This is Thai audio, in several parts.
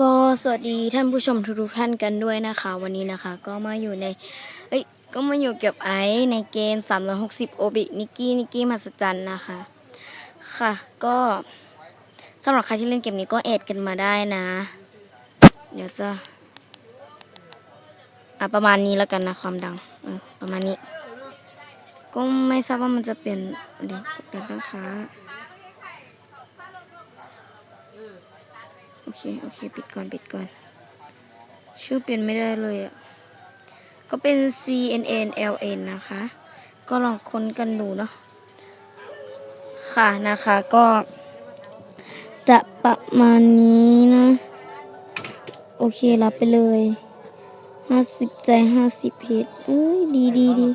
ก็สวัสดีท่านผู้ชมทุกๆท่านกันด้วยนะคะ วันนี้นะคะก็มาอยู่ในเอ้ยก็มาอยู่เกับไอในเกม 360 โอบินิกกี้นิกกี้มหัศจรรย์นะคะ ค่ะ ก็สำหรับใครที่เล่นเกมนี้ก็เอดกันมาได้นะ เดี๋ยวจะอะประมาณนี้แล้วกันนะความดัง เออประมาณนี้ ก็ไม่ทราบว่ามันจะเป็นเดี๋ยวเดี๋ยวตั้งค้าโอเคโอเคปิดก่อนปิดก่อน ชื่อเปลี่ยนไม่ได้เลยอะก็เป็น C N N L N นะคะ ก็ลองค้นกันดูเนาะค่ะนะคะก็จะประมาณนี้นะ โอเครับไปเลยห้าสิบใจห้าสิบเพจเอ้ย ดีดีดี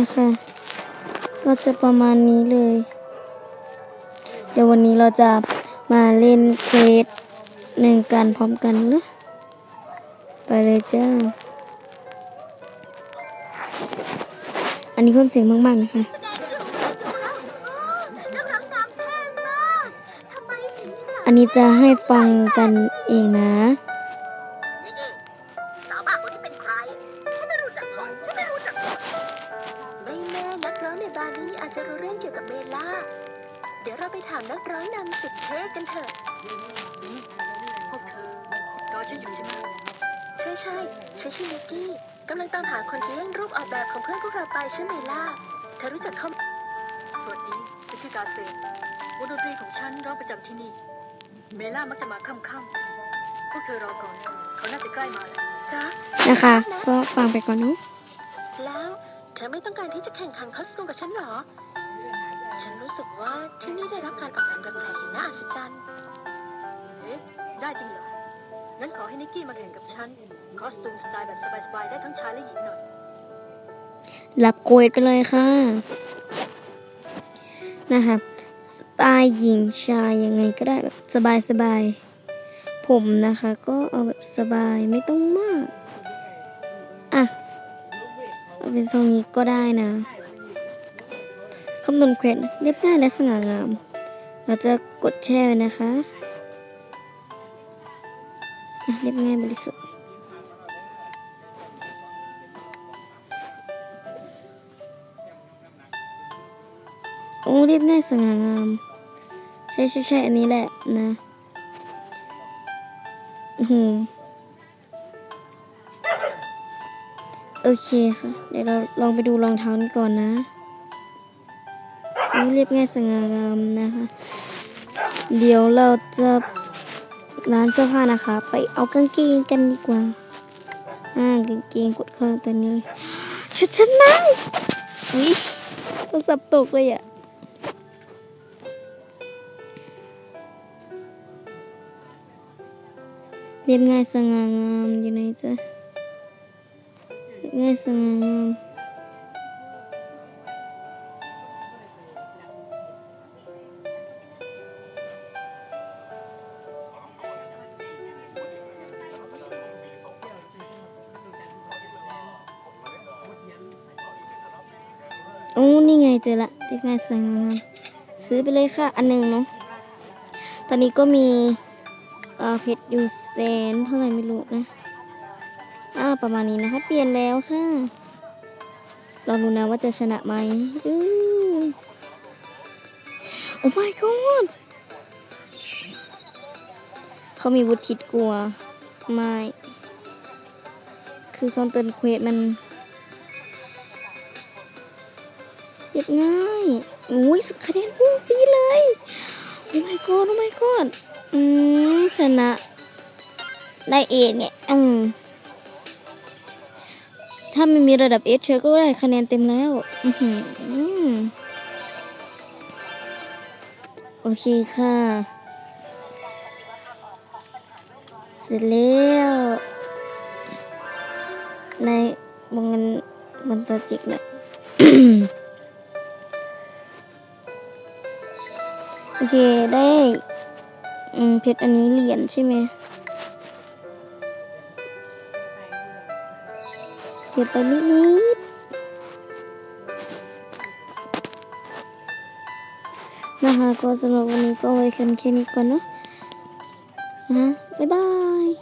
นะคะ ก็จะประมาณนี้เลย เดี๋ยววันนี้เราจะมาเล่นเควสหนึ่งกันพร้อมกันนะไปเลยจ้า อันนี้เพิ่มเสียงมากๆนะคะอันนี้จะให้ฟังกันเองนะ ไม่รู้จักหล่อนฉันไม่รู้จักหล่อนไม่แน่นักร้องในบาร์นี้อาจจะรู้เรื่องเกี่ยวกับเมล่า เดี๋ยวเราไปถามนักร้องนำสุดเท่กันเถอะ นี่พวกเธอรอฉันอยู่ใช่ไหมใช่ใช่ฉันชื่อนิกกี้กำลังตามหาคนที่แย่งรูปออกแบบของเพื่อนพวกเราไปชื่อเมล่า เธอรู้จักเขาไหมสวัสดีฉันชื่อกาเซนวงดนตรีของฉันร้องประจำที่นี่เมล่ามักจะมาค่ำๆพวกเธอรอก่อน เขาน่าจะใกล้มาแล้วจ้านะคะ ก็ฟังไปก่อนเนาะแล้วเธอไม่ต้องการที่จะแข่งขันคอสตูมกับฉันเหรอ ฉันรู้สึกว่าที่นี่ได้รับการออกแบบแปลกๆอย่างน่าอัศจรรย์ เอ๊ะ ได้จริงเหรอ งั้นขอให้นิกกี้มาแข่งกับฉัน คอสตูมสไตล์แบบสบายๆได้ทั้งชายและหญิงหน่อย รับโกยไปเลยค่ะ นะคะสไตล์หญิงชายยังไงก็ได้แบบสบายสบายๆผมนะคะก็เอาแบบสบายไม่ต้องมากอะ เอาเป็นทรงนี้ก็ได้นะคำนวณเควสเรียบง่ายและสง่างาม เราจะกดแช่ไว้นะคะอะเรียบง่ายบริสุทธิ์โอ้เรียบง่ายสง่างาม ใช่ใช่ใช่อันนี้แหละนะ อื้อ โอเคค่ะ เดี๋ยวเราลองไปดูรองเท้ากันก่อนนะนี่เรียบง่ายสง่างามนะคะ เดี๋ยวเราจะร้านเสื้อผ้านะคะ ไปเอากางเกงกันดีกว่า อ่ากางเกงกดเข้าตอนนี้เลยชุดชั้นในอุ้ยโทรศัพท์ตกเลยอะเรียบง่ายสง่างามอยู่ไหนจ๊ะ เรียบง่ายสง่างามโอ้นี่ไงเจอละเรียบง่ายสง่างามซื้อไปเลยค่ะ อันหนึ่งเนาะ ตอนนี้ก็มี เอ่อเพชรอยู่แสนเท่าไหร่ไม่รู้นะ อ่าประมาณนี้นะคะ เปลี่ยนแล้วค่ะลองดูนะว่าจะชนะไหมอือโอ้ my god เขามีวุฒิคิดกลัว ไม่ คือคอนเทนต์เควสมันเรียบง่ายอุ้ยคะแนนพุ่งปีเลยโอ้ my god โอ้ my god อืมชนะ ได้เอเนี่ย อืม ถ้าไม่มีระดับเอสเชอก็ได้คะแนนเต็มแล้วออโอเคค่ะ เสร็จแล้วในวงเงินมันตัวจิกเนี่ยโอเคได้เพชรอันนี้เหรียญใช่ไหม ก็บไปนิดนิดนะคะก็สำหรับวันนี้ก็ไว้แค่นี้ก่อนเนาะนะบ๊ายบาย